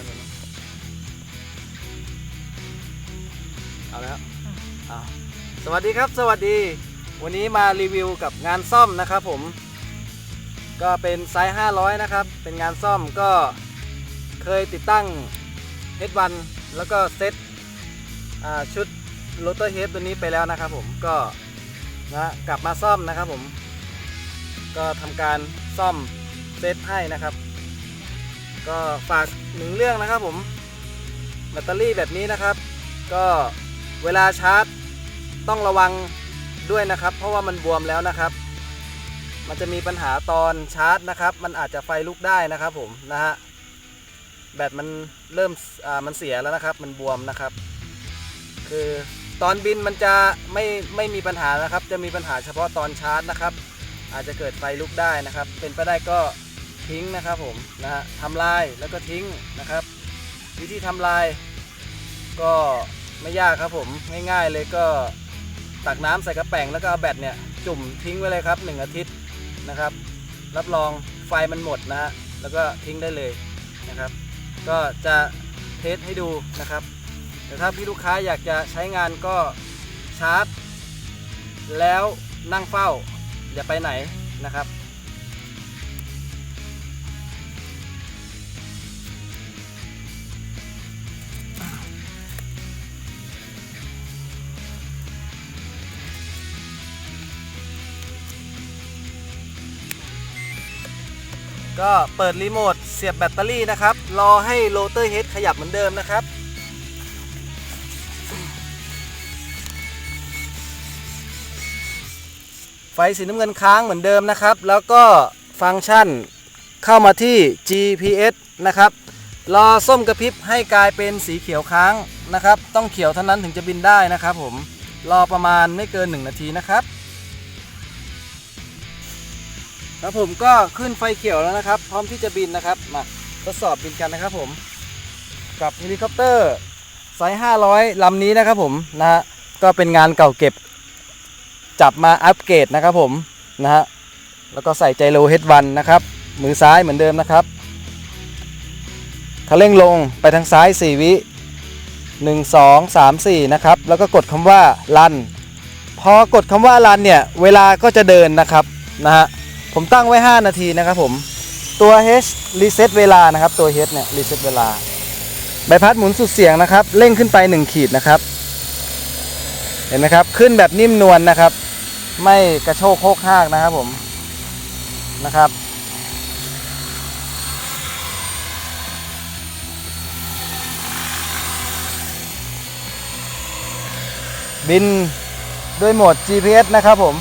ายมันเอาแล้วเอาสวัสดีครับ สวัสดี วันนี้มารีวิวกับงานซ่อมนะครับผม ก็เป็นไซส์ 500 นะครับ เป็นงานซ่อมก็เคยติดตั้ง H1 แล้วก็เซตอ่าชุดโรเตอร์เฮดตัวนี้ไปแล้วนะครับผมก็นะกลับมาซ่อมนะครับผม ก็ทำการซ่อมเซตให้นะครับ ก็ฝากหนึ่งเรื่องนะครับผมแบตเตอรี่แบบนี้นะครับ ก็เวลาชาร์จต้องระวังด้วยนะครับ เพราะว่ามันบวมแล้วนะครับ มันจะมีปัญหาตอนชาร์จนะครับ มันอาจจะไฟลุกได้นะครับผมนะฮะแบตมันเริ่มอ่ามันเสียแล้วนะครับ มันบวมนะครับ คือตอนบินมันจะไม่ไม่มีปัญหานะครับ จะมีปัญหาเฉพาะตอนชาร์จนะครับ อาจจะเกิดไฟลุกได้นะครับ เป็นไปได้ก็ ทิ้งนะครับผมนะฮะทำลายแล้วก็ทิ้งนะครับ วิธีทำลาย ก็ไม่ยากครับผมง่ายๆเลยก็ตักน้ำใส่กระแป้งแล้วก็เอาแบตเนี่ยจุ่มทิ้งไว้เลยครับหนึ่งอาทิตย์นะครับ รับรองไฟมันหมดนะฮะแล้วก็ทิ้งได้เลยนะครับ ก็จะเทสให้ดูนะครับแต่ถ้าพี่ลูกค้าอยากจะใช้งานก็ชาร์จ แล้วนั่งเฝ้าอย่าไปไหนนะครับ ก็เปิดรีโมทเสียบแบตเตอรี่นะครับ รอให้โรเตอร์เฮดขยับเหมือนเดิมนะครับ ไฟสีน้ำเงินค้างเหมือนเดิมนะครับ แล้วก็ฟังก์ชันเข้ามาที่ GPS นะครับ รอส้มกระพริบให้กลายเป็นสีเขียวค้างนะครับ ต้องเขียวเท่านั้นถึงจะบินได้นะครับผม รอประมาณไม่เกิน 1 นาทีนะครับ ครับผมก็ขึ้นไฟเขียวแล้วนะครับ พร้อมที่จะบินนะครับมาทดสอบบินกันนะครับผม กับเฮลิคอปเตอร์ไซส์500ลำนี้นะครับผมนะฮะก็เป็นงานเก่าเก็บ จับมาอัปเกรดนะครับผมนะฮะแล้วก็ใส่ใจโลเฮดวันนะครับ มือซ้ายเหมือนเดิมนะครับคันเร่งลงไปทางซ้าย 4 วิ 1 2 3 4 นะครับ แล้วก็กดคำว่ารัน พอกดคำว่ารันเนี่ย เวลาก็จะเดินนะครับนะฮะ ผมตั้งไว้ 5 นาทีนะครับผม ตัว H รีเซ็ตเวลานะครับ ตัว H เนี่ยรีเซ็ตเวลา ใบพัดหมุนสุดเสียงนะครับ เร่งขึ้นไป 1 ขีดนะครับ เห็นไหมครับ ขึ้นแบบนิ่มนวลนะครับ ไม่กระโชกโคกหากนะครับผม นะครับ บินด้วยโหมด GPS นะครับผม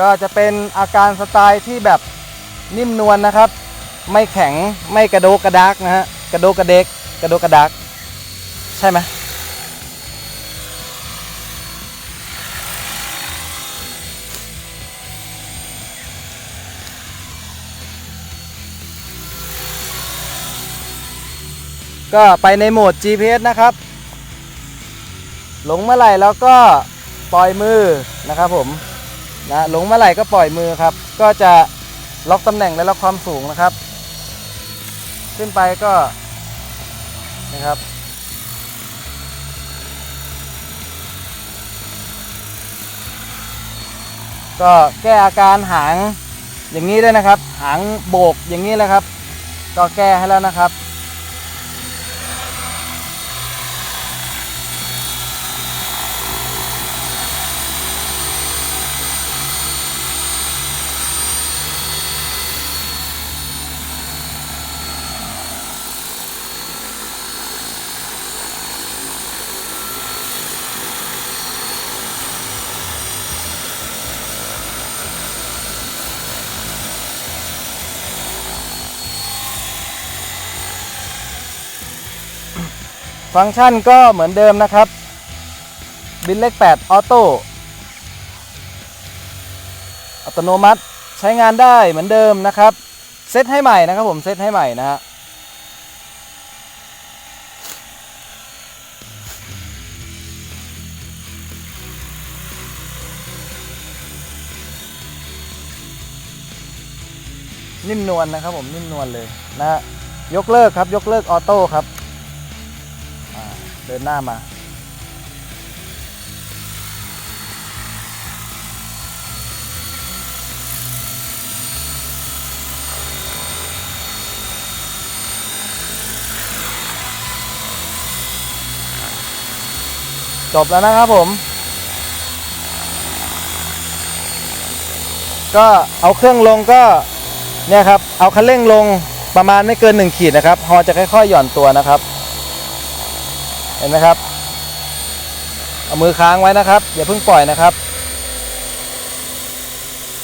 ก็จะเป็นอาการสไตล์ที่แบบนิ่มนวลนะครับ ไม่แข็งไม่กระโดกกระดักนะฮะกระโดกกระเดกกระโดกกระดัก ใช่ไหมก็ไปในโหมด GPS นะครับ หลงเมื่อไหร่แล้วก็ปล่อยมือนะครับผม นะหลงเมื่อไหร่ก็ปล่อยมือครับ ก็จะล็อกตำแหน่งและล็อกความสูงนะครับ ขึ้นไปก็นะครับ ก็แก้อาการหางอย่างนี้ด้วยนะครับ หางโบกอย่างนี้เลยครับ ก็แก้ให้แล้วนะครับ ฟังก์ชันก็เหมือนเดิมนะครับ บินเลข 8 ออโต้ อัตโนมัติใช้งานได้เหมือนเดิมนะครับ เซตให้ใหม่นะครับผมเซตให้ใหม่นะฮะนิ่มนวลนะครับผมนิ่มนวลเลยนะยกเลิกครับยกเลิกออโต้ครับ เดินหน้ามาจบแล้วนะครับผม ก็เอาเครื่องลงก็เนี่ยครับ เอาคันเร่งลงประมาณไม่เกิน 1 ขีดนะครับฮอจะค่อยๆหย่อนตัวนะครับ ห็นไหมครับ เอามือค้างไว้นะครับ อย่าเพิ่งปล่อยนะครับ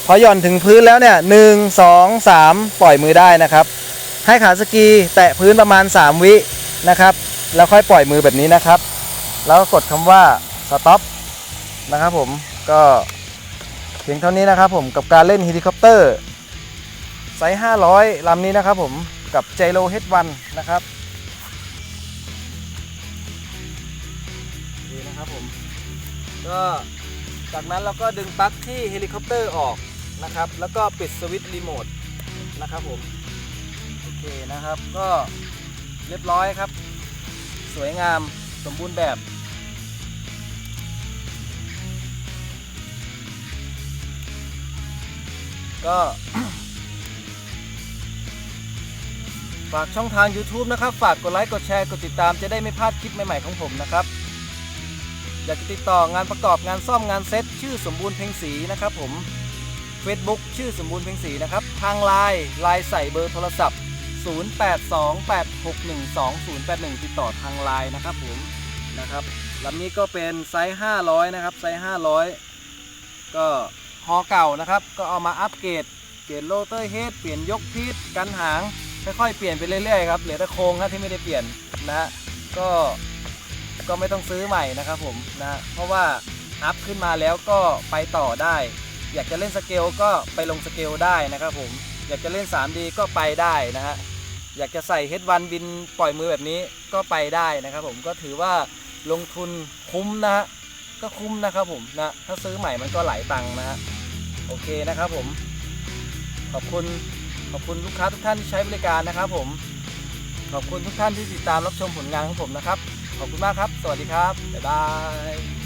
พอหย่อนถึงพื้นแล้วเนี่ยหนึ่งสองสามปล่อยมือได้นะครับ ให้ขาสกีแตะพื้นประมาณ 3 วินะครับ แล้วค่อยปล่อยมือแบบนี้นะครับ แล้วก็กดคำว่า stop นะครับผมก็เพียงเท่านี้นะครับผมกับการเล่นเฮลิคอปเตอร์ไซส์500 ลำนี้นะครับผมกับ Gyro H1 นะครับ นะครับผม ก็จากนั้นเราก็ดึงปลั๊กที่เฮลิคอปเตอร์ออกนะครับ แล้วก็ปิดสวิตช์รีโมทนะครับผม โอเคนะครับ ก็เรียบร้อยครับ สวยงามสมบูรณ์แบบก็ฝากช่องทาง YouTube นะครับ ฝากกดไลค์ กดแชร์ กดติดตามจะได้ไม่พลาดคลิปใหม่ ๆ ของผมนะครับ อยากจะติดต่องานประกอบงานซ่อมงานเซ็ตชื่อสมบูรณ์เพ็งศรีนะครับผม Facebook ชื่อสมบูรณ์เพ็งศรีนะครับ ทางไลน์ไลน์ใส่เบอร์โทรศัพท์ 0828612081 ติดต่อทางไลน์นะครับผมนะครับลำนี้ก็เป็นไซส์ 500 นะครับ ไซส์ 500 ก็ฮอเก่านะครับ ก็เอามาอัปเกรด เปลี่ยนโรเตอร์เฮด เปลี่ยนยกพีทกันหาง ค่อยๆ เปลี่ยนไปเรื่อยๆ ครับ เหลือแต่โครงนะที่ไม่ได้เปลี่ยนนะฮะ ก็ ก็ไม่ต้องซื้อใหม่นะครับผมนะเพราะว่าอัพขึ้นมาแล้วก็ไปต่อได้ อยากจะเล่นสเกลก็ไปลงสเกลได้นะครับผมอยากจะเล่น 3D ก็ไปได้นะฮะอยากจะใส่ H1 บินปล่อยมือแบบนี้ก็ไปได้นะครับผมก็ถือว่าลงทุนคุ้มนะฮะก็คุ้มนะครับผมนะถ้าซื้อใหม่มันก็หลายตังค์นะฮะโอเคนะครับผม ขอบคุณขอบคุณลูกค้าทุกท่านที่ใช้บริการนะครับผม ขอบคุณทุกท่านที่ติดตามรับชมผลงานของผมนะครับ ขอบคุณมากครับ สวัสดีครับ บ๊ายบาย